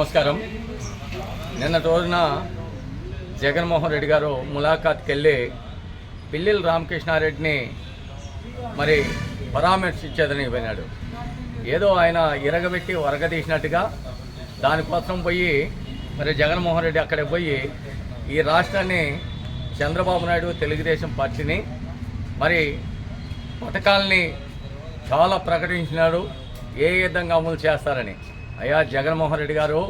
నమస్కారం. నిన్నటి రోజున జగన్మోహన్ రెడ్డి గారు ములాఖాత్కి వెళ్ళి పిల్లిల రామకృష్ణారెడ్డిని మరి పరామర్శించేదని పోయినాడు. ఏదో ఆయన ఇరగబెట్టి వరగదీసినట్టుగా దానికోసం పోయి మరి జగన్మోహన్ రెడ్డి అక్కడికి పోయి ఈ రాష్ట్రాన్ని చంద్రబాబు నాయుడు తెలుగుదేశం పార్టీని మరి పథకాలని చాలా ప్రకటించినాడు. ఏ విధంగా అమలు చేస్తారని. అయ్యా జగన్మోహన్ రెడ్డి గారు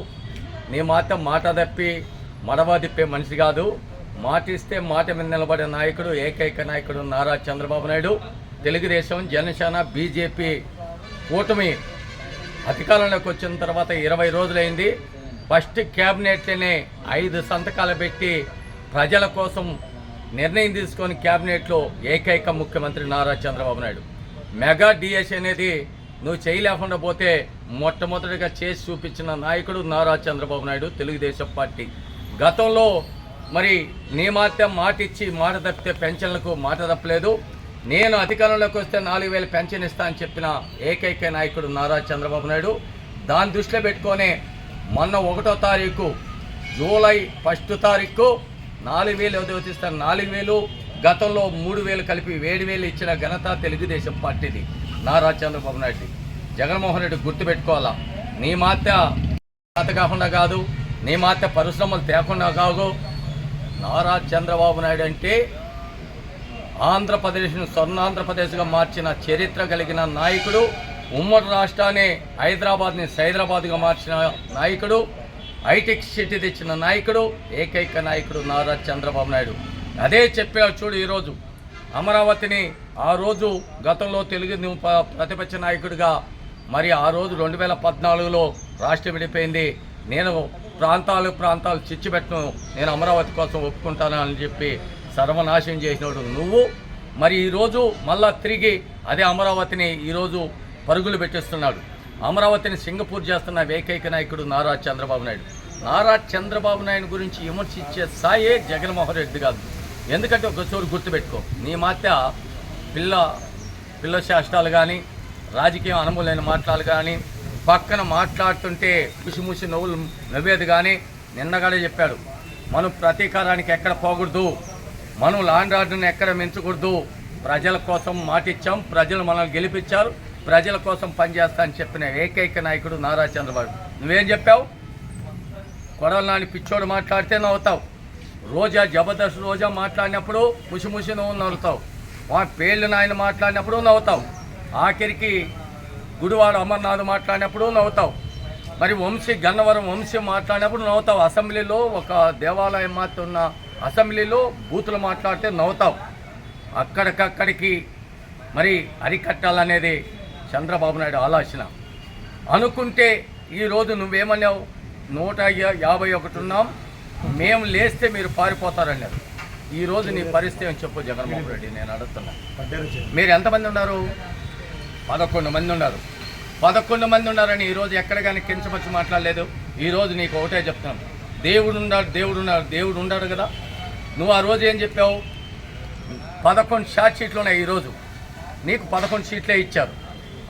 నీ మాట మాట తప్పి మడవ తిప్పే మనిషి కాదు. మాట ఇస్తే మాట మీద నిలబడే నాయకుడు ఏకైక నాయకుడు నారా చంద్రబాబు నాయుడు. తెలుగుదేశం జనసేన బీజేపీ కూటమి అధికారంలోకి వచ్చిన తర్వాత ఇరవై రోజులైంది. ఫస్ట్ క్యాబినెట్లోనే ఐదు సంతకాలు పెట్టి ప్రజల కోసం నిర్ణయం తీసుకొని క్యాబినెట్లో ఏకైక ముఖ్యమంత్రి నారా చంద్రబాబు నాయుడు. మెగా డిఎస్ అనేది నువ్వు చేయలేకుండా పోతే మొట్టమొదటిగా చేసి చూపించిన నాయకుడు నారా చంద్రబాబు నాయుడు తెలుగుదేశం పార్టీ. గతంలో మరి నీ మాట మాట ఇచ్చి మాట తప్పితే పెన్షన్లకు మాట తప్పలేదు. నేను అధికారంలోకి వస్తే నాలుగు వేలు పెన్షన్ ఇస్తా అని చెప్పిన ఏకైక నాయకుడు నారా చంద్రబాబు నాయుడు. దాని దృష్టిలో పెట్టుకొని మొన్న ఒకటో తారీఖు జూలై ఫస్ట్ తారీఖు నాలుగు వేలు ఉదయతిస్తారు నాలుగు వేలు. గతంలో మూడు వేలు కలిపి ఏడు వేలు ఇచ్చిన ఘనత తెలుగుదేశం పార్టీది. నారా చంద్రబాబు నాయుడు. జగన్మోహన్ రెడ్డి గుర్తుపెట్టుకోవాలా నీ మాత కాకుండా కాదు నీ మాత పరిశ్రమలు తేకుండా కాదు. నారా చంద్రబాబు నాయుడు అంటే ఆంధ్రప్రదేశ్ను స్వర్ణాంధ్రప్రదేశ్గా మార్చిన చరిత్ర కలిగిన నాయకుడు ఉమ్మడి రాష్ట్రాన్ని హైదరాబాద్ని సైదరాబాద్గా మార్చిన నాయకుడు హైటెక్ సిటీ తెచ్చిన నాయకుడు ఏకైక నాయకుడు నారా చంద్రబాబు నాయుడు. అదే చెప్పాడు చూడు ఈరోజు. అమరావతిని ఆ రోజు గతంలో తెలుగు ప- ప్రతిపక్ష నాయకుడిగా మరి ఆ రోజు రెండు వేల పద్నాలుగులో రాష్ట్రం విడిపోయింది. నేను ప్రాంతాలు ప్రాంతాలు చిచ్చిపెట్టను నేను అమరావతి కోసం ఒప్పుకుంటాను అని చెప్పి సర్వనాశనం చేసినోడు నువ్వు. మరి ఈరోజు మళ్ళా తిరిగి అదే అమరావతిని ఈరోజు పరుగులు పెట్టిస్తున్నాడు. అమరావతిని సింగపూర్ చేస్తున్న ఏకైక నాయకుడు నారా చంద్రబాబు నాయుడు. నారా చంద్రబాబు నాయుడు గురించి విమర్శించే స్థాయే జగన్మోహన్ రెడ్డి కాదు ఎందుకంటే ఒక చోరు గుర్తుపెట్టుకో. నీ మాత్య పిల్ల పిల్ల శాస్త్రాలు కానీ రాజకీయం అనుమూలైన మాటలు కానీ పక్కన మాట్లాడుతుంటే ముసిముసి నవ్వులు నవ్వేది కానీ నిన్నగానే చెప్పాడు. మనం ప్రతీకారానికి ఎక్కడ పోకూడదు. మనం లాండ్ ఆర్డర్ని ఎక్కడ మించకూడదు. ప్రజల కోసం మాటిచ్చాం ప్రజలు మనల్ని గెలిపించారు ప్రజల కోసం పనిచేస్తా అని చెప్పిన ఏకైక నాయకుడు నారా చంద్రబాబు. నువ్వేం చెప్పావు? కొడవల నాని పిచ్చోడు మాట్లాడితే నవ్వుతావు. రోజా జబర్దస్త్ రోజా మాట్లాడినప్పుడు ముసిముసి నువ్వు నవ్వుతావు. మా పేర్లు నాయన మాట్లాడినప్పుడు నవ్వుతావు. ఆఖరికి గుడివాడ అమర్నాథ్ మాట్లాడినప్పుడు నవ్వుతావు. మరి వంశీ గన్నవరం వంశీ మాట్లాడినప్పుడు నవ్వుతావు. అసెంబ్లీలో ఒక దేవాలయం మాత్రం ఉన్న అసెంబ్లీలో బూతులు మాట్లాడితే నవ్వుతావు. అక్కడికక్కడికి మరి అరికట్టాలనేది చంద్రబాబు నాయుడు ఆలోచన. అనుకుంటే ఈరోజు నువ్వేమన్నావు? నూట యాభై ఒకటి ఉన్నాం. మేము లేస్తే మీరు పారిపోతారన్నారు ఈరోజు నీ పరిస్థితి అని చెప్పు జగన్మోహన్ రెడ్డి నేను అడుగుతున్నా. మీరు ఎంతమంది ఉన్నారు? పదకొండు మంది ఉన్నారు. పదకొండు మంది ఉన్నారని ఈరోజు ఎక్కడ కానీ కించపరిచి మాట్లాడలేదు. ఈరోజు నీకు ఒకటే చెప్తున్నాను దేవుడు ఉన్నాడు దేవుడు ఉన్నాడు దేవుడు ఉన్నాడు కదా. నువ్వు ఆ రోజు ఏం చెప్పావు? పదకొండు షార్ట్ షీట్లు ఉన్నాయి ఈరోజు నీకు పదకొండు షీట్లే ఇచ్చారు.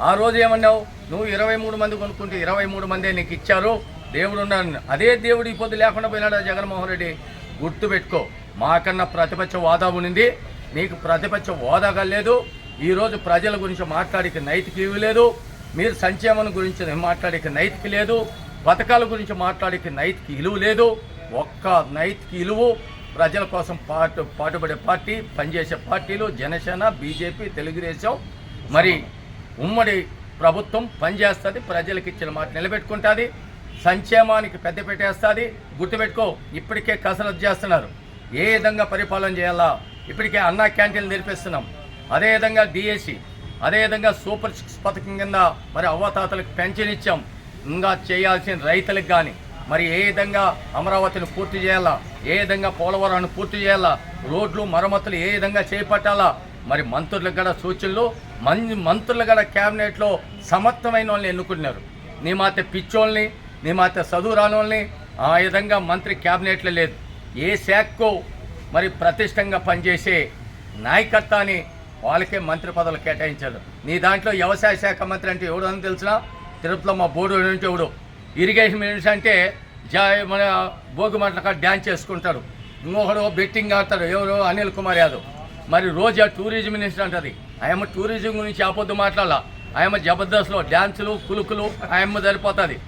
ఆ రోజు ఏమన్నావు? నువ్వు ఇరవై మూడు మంది కొనుక్కుంటే ఇరవై మూడు మందే నీకు ఇచ్చారు. దేవుడు ఉన్నాను అదే దేవుడు ఈ పొద్దు లేకుండా పోయినాడు జగన్మోహన్ రెడ్డి? గుర్తుపెట్టుకో మాకన్నా ప్రతిపక్ష హోదా ఉనింది నీకు ప్రతిపక్ష హోదాగా లేదు. ఈరోజు ప్రజల గురించి మాట్లాడేకి నైతిక ఇవి లేదు. మీరు సంక్షేమం గురించి మాట్లాడేకి నైతిక లేదు. పథకాల గురించి మాట్లాడికి నైతిక ఇలువ లేదు. ఒక్క నైతిక ఇలువు. ప్రజల కోసం పాటు పాటుపడే పార్టీ పనిచేసే పార్టీలు జనసేన బీజేపీ తెలుగుదేశం. మరి ఉమ్మడి ప్రభుత్వం పనిచేస్తుంది ప్రజలకు ఇచ్చిన మాట నిలబెట్టుకుంటుంది. సంక్షేమానికి పెద్ద పెట్టేస్తుంది గుర్తుపెట్టుకో ఇప్పటికే కసరత్తు చేస్తున్నారు. ఏ విధంగా పరిపాలన చేయాలా? ఇప్పటికే అన్నా క్యాంటీన్లు నేర్పిస్తున్నాం అదేవిధంగా డిఎస్సి అదేవిధంగా సూపర్ సిక్స్ పథకం కింద మరి అవ్వతాతలకు పెన్షన్ ఇచ్చాం. ఇంకా చేయాల్సిన రైతులకు కానీ మరి ఏ విధంగా అమరావతిని పూర్తి చేయాలా? ఏ విధంగా పోలవరాన్ని పూర్తి చేయాలా? రోడ్లు మరమ్మతులు ఏ విధంగా చేపట్టాలా? మరి మంత్రులకు కూడా సూచనలు మన్ మంత్రులు కూడా క్యాబినెట్లో సమర్థమైన వాళ్ళని ఎన్నుకున్నారు నీ మాత పిచ్చోళ్ళని నీ మాత చదువు రానోళ్ళని ఆ విధంగా మంత్రి క్యాబినెట్లో లేదు. ఏ శాఖకు మరి ప్రతిష్టంగా పనిచేసే నాయకత్వాన్ని వాళ్ళకే మంత్రి పదవులు కేటాయించారు. నీ దాంట్లో వ్యవసాయ శాఖ మంత్రి అంటే ఎవడు అని తెలిసినా తిరుపతిలో మా బోర్డు అంటే ఎవడు? ఇరిగేషన్ మినిస్టర్ అంటే జా మన భోగిమంటల డ్యాన్స్ చేసుకుంటాడు. ఇంకొకడు బెట్టింగ్ ఆడతాడు. ఎవరు? అనిల్ కుమార్ యాదవ్. మరి రోజా టూరిజం మినిస్టర్ అంటది. ఆయమ్మ టూరిజం గురించి ఆపొద్దు మాట్లాడాల? ఆయమ్మ జబర్దస్త్లో డ్యాన్సులు కులుకులు ఆయమ్మ సరిపోతుంది.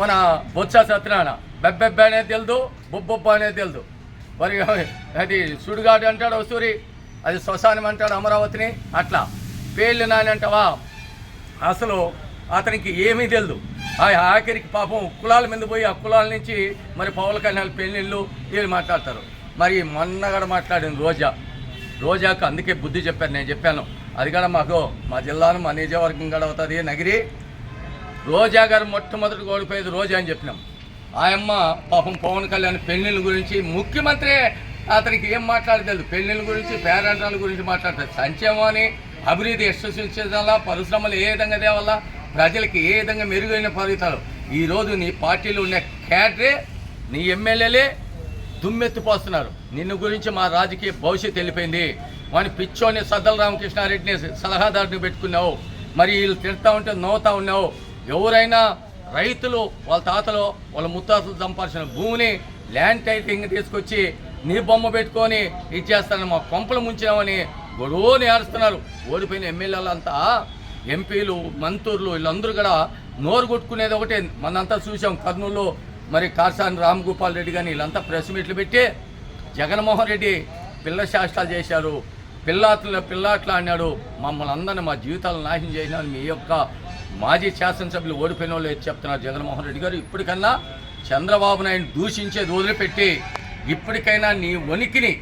మన బొత్స సత్యనారాయణ. బెబ్బెబ్బ అనేది తెలుదు బొబ్బొబ్బ అనేది తెలుదు. మరి అది సుడిగాడు అంటాడు సూరి అది శ్మశానం అంటాడు అమరావతిని అట్లా. పేర్లు నాని అంటావా? అసలు అతనికి ఏమీ తెలియదు ఆ ఆఖరికి పాపం కులాల మీద పోయి ఆ కులాల నుంచి మరి పవన్ కళ్యాణ్ పెళ్ళిళ్ళు వీళ్ళు మాట్లాడతారు. మరి మొన్న కూడా మాట్లాడింది రోజా. రోజాకు అందుకే బుద్ధి చెప్పాను నేను చెప్పాను. అది కూడా మాకు మా జిల్లాను మా నియోజకవర్గం కూడా అవుతుంది నగిరి. రోజా గారు మొట్టమొదటి ఓడిపోయేది రోజా అని చెప్పినాం. ఆయమ్మ పాపం పవన్ కళ్యాణ్ పెళ్ళిళ్ళ గురించి ముఖ్యమంత్రి అతనికి ఏం మాట్లాడలేదు. పెళ్ళిళ్ళ గురించి పేరెంటాల గురించి మాట్లాడతారు సంక్షేమం అభివృద్ధి ఎస్టించాలా పరిశ్రమలు ఏ విధంగా తేవాలా ప్రజలకి ఏ విధంగా మెరుగైన ఫలితాలు ఈరోజు నీ పార్టీలో ఉన్న క్యాడరే నీ ఎమ్మెల్యేలే దుమ్మెత్తిపోస్తున్నారు. నిన్ను గురించి మా రాజకీయ భవిష్యత్తు వెళ్ళిపోయింది వాని పిచ్చోని సద్దల రామకృష్ణారెడ్డిని సలహాదారుని పెట్టుకున్నావు. మరి వీళ్ళు తిడతా ఉంటే నవ్వుతా ఉన్నావు. ఎవరైనా రైతులు వాళ్ళ తాతలు వాళ్ళ ముత్తాతలు సంపాదించిన భూమిని ల్యాండ్ టైటింగ్ తీసుకొచ్చి నీ బొమ్మ పెట్టుకొని ఇచ్చేస్తానని మా కొంపలు ముంచామని గొడవని ఆడుస్తున్నారు ఓడిపోయిన ఎమ్మెల్యేలంతా ఎంపీలు మంత్రులు వీళ్ళందరూ కూడా నోరు కొట్టుకునేది ఒకటే. మనంతా చూసాం కర్నూలు మరి కార్సాని రామ్ గోపాల్ రెడ్డి కానీ వీళ్ళంతా ప్రెస్ మీట్లు పెట్టి జగన్మోహన్ రెడ్డి పిల్ల శాస్త్రాలు చేశారు పిల్లాట్ల పిల్లాట్లు అన్నాడు మమ్మల్ని అందరిని మా జీవితాలను నాశనం చేసినారు మీ యొక్క మాజీ శాసనసభ్యులు ఓడిపోయిన వాళ్ళు చెప్తున్నారు జగన్మోహన్ రెడ్డి గారు? ఇప్పటికన్నా చంద్రబాబు నాయుడు దూషించేది వదిలిపెట్టి ఇప్పటికైనా నీ ఉనికిని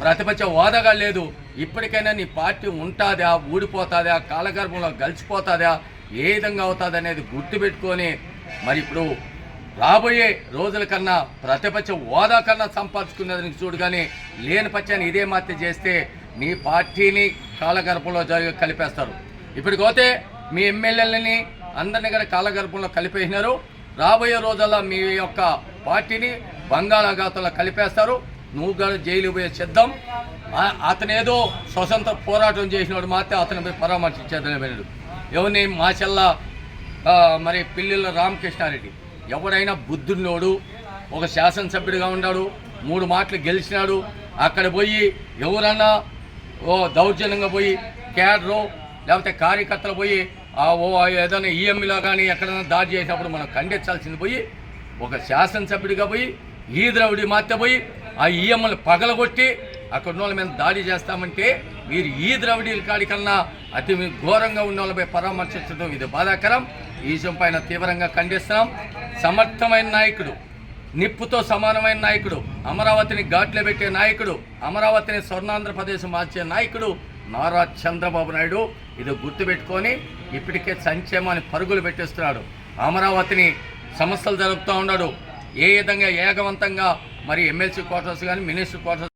ప్రతిపక్ష హోదాగా లేదు. ఇప్పటికైనా నీ పార్టీ ఉంటుందా? ఊడిపోతుందా? కాలగర్భంలో గలిచిపోతుందా? ఏ విధంగా అవుతుంది అనేది గుర్తుపెట్టుకొని మరి ఇప్పుడు రాబోయే రోజుల కన్నా ప్రతిపక్ష హోదా కన్నా సంపాదించుకునేదానికి చూడు కానీ లేని పక్షాన్ని ఇదే మాత్రం చేస్తే నీ పార్టీని కాలగర్భంలో జరిగి కలిపేస్తారు. ఇప్పటికైతే మీ ఎమ్మెల్యేలని అందరినీ కూడా కాలగర్భంలో కలిపేసినారు. రాబోయే రోజుల్లో మీ యొక్క పార్టీని బంగాళాఖాతంలో కలిపేస్తారు. నువ్వు కూడా జైలు పోయే సిద్ధం. అతనేదో స్వతంత్ర పోరాటం చేసినప్పుడు మాత్రం అతని పోయి పరామర్శించేదని ఎవరిని? మా చెల్ల మరి పిల్లల రామకృష్ణారెడ్డి. ఎవరైనా బుద్ధున్నోడు ఒక శాసనసభ్యుడిగా ఉన్నాడు మూడు మాటలు గెలిచినాడు. అక్కడ పోయి ఎవరన్నా ఓ దౌర్జన్యంగా పోయి క్యాడరు లేకపోతే కార్యకర్తలు పోయి ఆ ఓ ఏదైనా ఈఎంఈలో కానీ ఎక్కడైనా దాడి చేసినప్పుడు మనం ఖండించాల్సింది పోయి ఒక శాసనసభ్యుడిగా పోయి ఈ ద్రవిడి మాత్ర పోయి ఆ ఈఎంఎల్ని పగలగొట్టి అక్కడ ఉన్న వాళ్ళ మీద దాడి చేస్తామంటే మీరు ఈ ద్రవిడీల కాడి కన్నా అతి ఘోరంగా ఉన్న వాళ్ళపై పరామర్శించడం ఇది బాధాకరం. ఈ విషయం పైన తీవ్రంగా ఖండిస్తున్నాం. సమర్థమైన నాయకుడు నిప్పుతో సమానమైన నాయకుడు అమరావతిని ఘాట్లో పెట్టే నాయకుడు అమరావతిని స్వర్ణాంధ్రప్రదేశ్ మార్చే నాయకుడు నారా చంద్రబాబు నాయుడు ఇది గుర్తుపెట్టుకొని ఇప్పటికే సంక్షేమాన్ని పరుగులు పెట్టేస్తున్నాడు. అమరావతిని సమస్యలు జరుపుతూ ఉన్నాడు. ఏ విధంగా ఏకవంతంగా మరి ఎమ్మెల్సీ క్వార్టర్స్ కానీ మినిస్టర్ క్వార్టర్స్